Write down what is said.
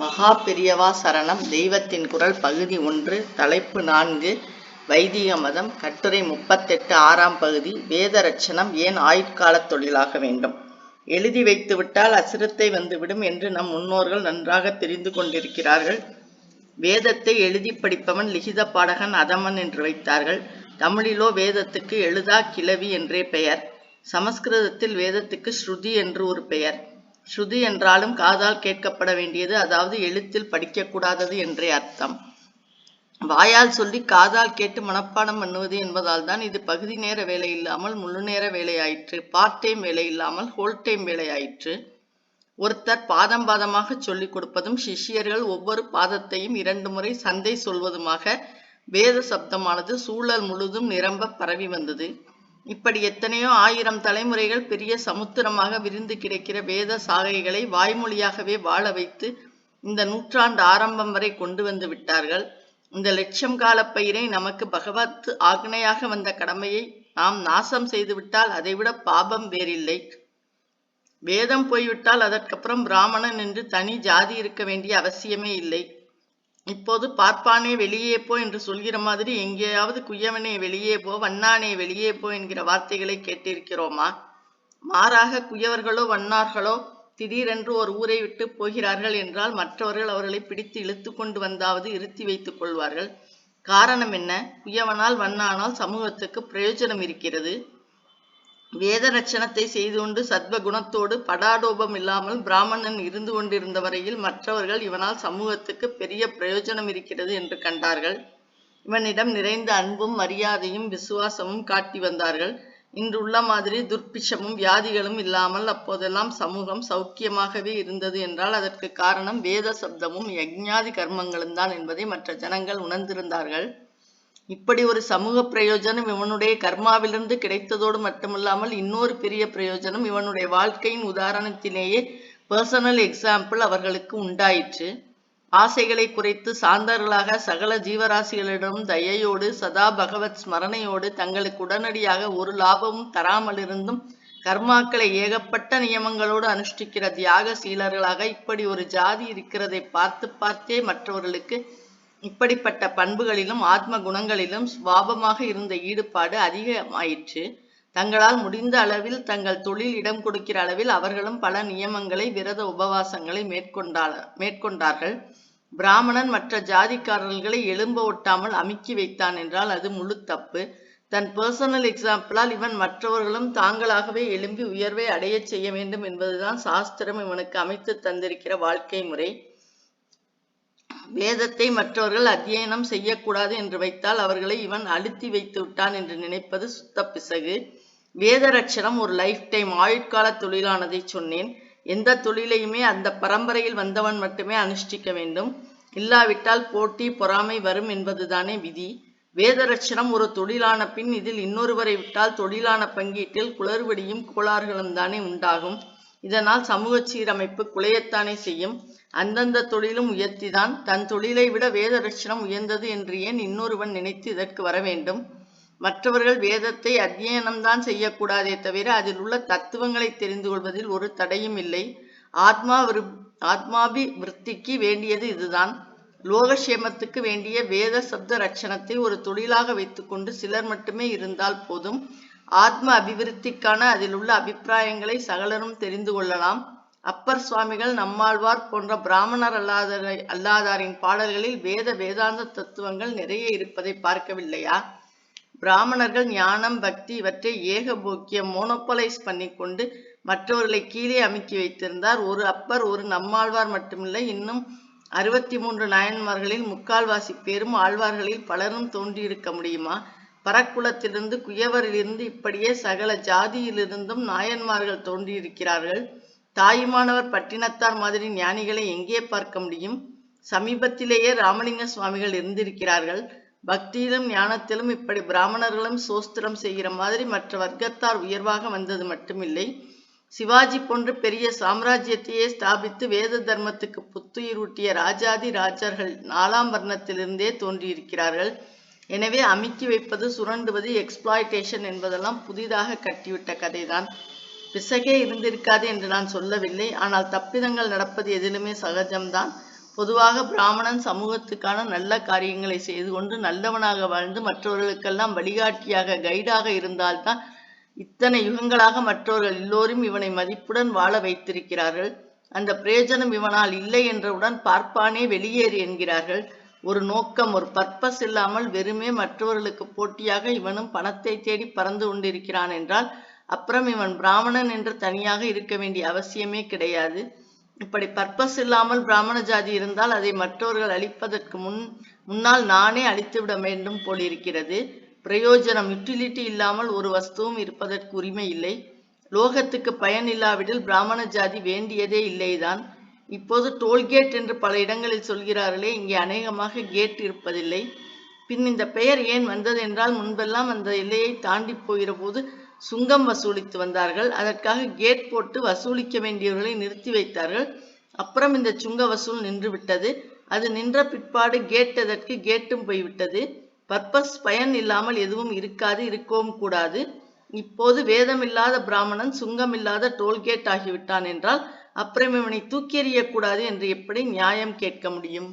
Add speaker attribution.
Speaker 1: மகா பெரியவா சரணம். தெய்வத்தின் குரல் பகுதி ஒன்று தலைப்பு நான்கு வைதிக மதம் கட்டுரை முப்பத்தெட்டு ஆறாம் பகுதி வேத ரட்சணம் ஏன் ஆயுட்கால தொழிலாக வேண்டும்? எழுதி வைத்துவிட்டால் அசிரத்தை வந்துவிடும் என்று நம் முன்னோர்கள் நன்றாக தெரிந்து கொண்டிருக்கிறார்கள். வேதத்தை எழுதி படிப்பவன் லிகித பாடகன் அதமன் என்று வைத்தார்கள். தமிழிலோ வேதத்துக்கு எழுதா கிளவி என்றே பெயர். சமஸ்கிருதத்தில் வேதத்துக்கு ஸ்ருதி என்று ஒரு பெயர். ஸ்ருதி என்றாலும் காதால் கேட்கப்பட வேண்டியது அதாவது எழுத்தில் படிக்கக்கூடாதது என்றே அர்த்தம். வாயால் சொல்லி காதால் கேட்டு மனப்பாடம் பண்ணுவது என்பதால் தான் இது பகுதி நேர வேலை இல்லாமல் முழு நேர வேலையாயிற்று பார்ட் டைம் வேலை இல்லாமல் ஹோல் டைம் வேலையாயிற்று. ஒருத்தர் பாதம் பாதமாக சொல்லிக் கொடுப்பதும் சிஷ்யர்கள் ஒவ்வொரு பாதத்தையும் இரண்டு முறை சந்தை சொல்வதுமாக வேத சப்தமானது சூழல் முழுதும் நிரம்ப பரவி வந்தது. இப்படி எத்தனையோ ஆயிரம் தலைமுறைகள் பெரிய சமுத்திரமாக விரிந்து கிடக்கிற வேத சாகைகளை வாய்மொழியாகவே வாழ வைத்து இந்த நூற்றாண்டு ஆரம்பம் வரை கொண்டு வந்து விட்டார்கள். இந்த லட்சம் கால பயிரை நமக்கு பகவத் ஆக்னையாக வந்த கடமையை நாம் நாசம் செய்துவிட்டால் அதைவிட பாபம் வேறில்லை. வேதம் போய்விட்டால் அதற்கப்புறம் பிராமணன் என்று தனி ஜாதி இருக்க வேண்டிய அவசியமே இல்லை. இப்போது பார்ப்பானே வெளியே போ என்று சொல்கிற மாதிரி எங்கேயாவது குயவனே வெளியே போ வண்ணானே வெளியே போ என்கிற வார்த்தைகளை கேட்டிருக்கிறோமா? மாறாக குயவர்களோ வண்ணார்களோ திடீரென்று ஒரு ஊரை விட்டு போகிறார்கள் என்றால் மற்றவர்கள் அவர்களை பிடித்து இழுத்து கொண்டு வந்தாவது இருத்தி வைத்துக் கொள்வார்கள். காரணம் என்ன? குயவனால் வண்ணானால் சமூகத்துக்கு பிரயோஜனம் இருக்கிறது. வேத ரட்சணத்தை செய்து கொண்டு சத்வ குணத்தோடு படாடோபம் இல்லாமல் பிராமணன் இருந்து கொண்டிருந்த வரையில் மற்றவர்கள் இவனால் சமூகத்துக்கு பெரிய பிரயோஜனம் இருக்கிறது என்று கண்டார்கள். இவனிடம் நிறைந்த அன்பும் மரியாதையும் விசுவாசமும் காட்டி வந்தார்கள். இன்று உள்ள மாதிரி துர்பிஷமும் வியாதிகளும் இல்லாமல் அப்போதெல்லாம் சமூகம் சௌக்கியமாகவே இருந்தது என்றால் அதற்கு காரணம் வேத சப்தமும் யஜ்ஞாதி கர்மங்களும் தான் என்பதை மற்ற ஜனங்கள் உணர்ந்திருந்தார்கள். இப்படி ஒரு சமூக பிரயோஜனம் இவனுடைய கர்மாவிலிருந்து கிடைத்ததோடு மட்டுமல்லாமல் இன்னொரு பெரிய பிரயோஜனம் இவனுடைய வாழ்க்கையின் உதாரணத்திலேயே பர்சனல் எக்ஸாம்பிள் அவர்களுக்கு உண்டாயிற்று. ஆசைகளை குறைத்து சாந்தர்களாக சகல ஜீவராசிகளிடம் தயையோடு சதா பகவத் ஸ்மரணையோடு தங்களுக்கு உடனடியாக ஒரு லாபமும் தராமலிருந்தும் கர்மாக்களை ஏகப்பட்ட நியமங்களோடு அனுஷ்டிக்கிற தியாக சீலர்களாக இப்படி ஒரு ஜாதி இருக்கிறதை பார்த்து பார்த்தே மற்றவர்களுக்கு இப்படிப்பட்ட பண்புகளிலும் ஆத்ம குணங்களிலும் சுவாபமாக இருந்த ஈடுபாடு அதிகமாயிற்று. தங்களால் முடிந்த அளவில் தங்கள் தொழில் இடம் கொடுக்கிற அளவில் அவர்களும் பல நியமங்களை விரத உபவாசங்களை மேற்கொண்டார் மேற்கொண்டார்கள். பிராமணன் மற்ற ஜாதிக்காரர்களை எழும்ப ஒட்டாமல் அமுக்கி வைத்தான் என்றால் அது முழு தப்பு. தன் பர்சனல் எக்ஸாம்பிளால் இவன் மற்றவர்களும் தாங்களாகவே எழும்பி உயர்வை அடையச் செய்ய வேண்டும் என்பதுதான் சாஸ்திரம் இவனுக்கு அமைத்து தந்திருக்கிற வாழ்க்கை முறை. வேதத்தை மற்றவர்கள் அத்தியனம் செய்யக்கூடாது என்று வைத்தால் அவர்களை இவன் அழுத்தி வைத்து விட்டான் என்று நினைப்பது சுத்த பிசகு. வேத ரட்சணம் ஒரு லைஃப் டைம் ஆயுட்கால தொழிலானதை சொன்னேன். எந்த தொழிலையுமே அந்த பரம்பரையில் வந்தவன் மட்டுமே அனுஷ்டிக்க வேண்டும். இல்லாவிட்டால் போட்டி பொறாமை வரும் என்பதுதானே விதி. வேத ரட்சணம் ஒரு தொழிலான பின் இதில் இன்னொருவரை விட்டால் தொழிலான பங்கீட்டில் குளறுபடியும் கோளாறுகளும் தானே உண்டாகும். இதனால் சமூக சீரமைப்பு குலையத்தானே செய்யும். அந்தந்த தொழிலும் உயர்த்திதான். தன் தொழிலை விட வேத ரட்சணம் உயர்ந்தது என்று ஏன் இன்னொருவன் நினைத்து இதற்கு வர வேண்டும்? மற்றவர்கள் வேதத்தை அத்தியனம்தான் செய்யக்கூடாதே தவிர அதில் உள்ள தத்துவங்களை தெரிந்து கொள்வதில் ஒரு தடையும் இல்லை. ஆத்மா விரு ஆத்மாபி விற்பிக்கு வேண்டியது இதுதான். லோகக்ஷேமத்துக்கு வேண்டிய வேத சப்த ரட்சணத்தை ஒரு தொழிலாக வைத்துக்கொண்டு சிலர் மட்டுமே இருந்தால் போதும். ஆத்ம அபிவிருத்திக்கான அதில் உள்ள அபிப்பிராயங்களை சகலரும் தெரிந்து கொள்ளலாம். அப்பர் சுவாமிகள் நம்மாழ்வார் போன்ற பிராமணர் அல்லாத அல்லாதாரின் பாடல்களில் வேத வேதாந்த தத்துவங்கள் நிறைய இருப்பதை பார்க்கவில்லையா? பிராமணர்கள் ஞானம் பக்தி இவற்றை ஏகபோக்கிய மோனோபலைஸ் பண்ணி கொண்டு மற்றவர்களை கீழே அமுக்கி வைத்திருந்தார். ஒரு அப்பர் ஒரு நம்மாழ்வார் மட்டுமில்லை இன்னும் அறுபத்தி மூன்று நாயன்மார்களில் முக்கால்வாசி பேரும் ஆழ்வார்களில் பலரும் தோன்றியிருக்க முடியுமா? பரக்குலத்திலிருந்து குயவரிலிருந்து இப்படியே சகல ஜாதியிலிருந்தும் நாயன்மார்கள் தோன்றியிருக்கிறார்கள். தாயுமானவர் பட்டினத்தார் மாதிரி ஞானிகளை எங்கே பார்க்க முடியும்? சமீபத்திலேயே ராமலிங்க சுவாமிகள் இருந்திருக்கிறார்கள். பக்தியிலும் ஞானத்திலும் இப்படி பிராமணர்களும் சோஸ்திரம் செய்கிற மாதிரி மற்ற வர்க்கத்தார் உயர்வாக வந்தது மட்டுமில்லை. சிவாஜி போன்று பெரிய சாம்ராஜ்யத்தையே ஸ்தாபித்து வேத தர்மத்துக்கு புத்துயிரூட்டிய ராஜாதி ராஜர்கள் நாலாம் வர்ணத்திலிருந்தே தோன்றியிருக்கிறார்கள். எனவே அமுக்கி வைப்பது சுரண்டுவது எக்ஸ்பிளாய்டேஷன் என்பதெல்லாம் புதிதாக கட்டிவிட்ட கதைதான். பிசகே இருந்திருக்காது என்று நான் சொல்லவில்லை. ஆனால் தப்பிதங்கள் நடப்பது எதிலுமே சகஜம்தான். பொதுவாக பிராமணன் சமூகத்துக்கான நல்ல காரியங்களை செய்து கொண்டு நல்லவனாக வாழ்ந்து மற்றவர்களுக்கெல்லாம் வழிகாட்டியாக கைடாக இருந்தால்தான் இத்தனை யுகங்களாக மற்றவர்கள் எல்லோரும் இவனை மதிப்புடன் வாழ வைத்திருக்கிறார்கள். அந்த பிரயோஜனம் இவனால் இல்லை என்றவுடன் பார்ப்பானே வெளியேறு என்கிறார்கள். ஒரு நோக்கம் ஒரு பர்பஸ் இல்லாமல் வெறுமே மற்றவர்களுக்கு போட்டியாக இவனும் பணத்தை தேடி பறந்து கொண்டிருக்கிறான் என்றால் அப்புறம் இவன் பிராமணன் என்று தனியாக இருக்க வேண்டிய அவசியமே கிடையாது. இப்படி பர்பஸ் இல்லாமல் பிராமண ஜாதி இருந்தால் அதை மற்றவர்கள் அழிப்பதற்கு முன் முன்னால் நானே அழித்துவிட வேண்டும் போலிருக்கிறது. பிரயோஜனம் யுட்டிலிட்டி இல்லாமல் ஒரு வஸ்துவும் இருப்பதற்கு உரிமை இல்லை. லோகத்துக்கு பயன் இல்லாவிடில் பிராமண ஜாதி வேண்டியதே இல்லைதான். இப்போது டோல்கேட் என்று பல இடங்களில் சொல்கிறார்களே இங்கே அநேகமாக கேட் இருப்பதில்லை. பின் இந்த பெயர் ஏன் வந்தது என்றால் முன்பெல்லாம் அந்த எல்லையை தாண்டி போகிற போது சுங்கம் வசூலித்து வந்தார்கள். அதற்காக கேட் போட்டு வசூலிக்க வேண்டியவர்களை நிறுத்தி வைத்தார்கள். அப்புறம் இந்த சுங்க வசூல் நின்று விட்டது அது நின்ற பிற்பாடு கேட் அதற்கு கேட்டும் போய்விட்டது. பர்பஸ் பயன் இல்லாமல் எதுவும் இருக்காது இருக்கவும் கூடாது. இப்போது வேதமில்லாத பிராமணன் சுங்கமில்லாத டோல்கேட் ஆகிவிட்டான் என்றால் அப்புறம் இவனை தூக்கி எறியக்கூடாது என்று எப்படி நியாயம் கேட்க முடியும்?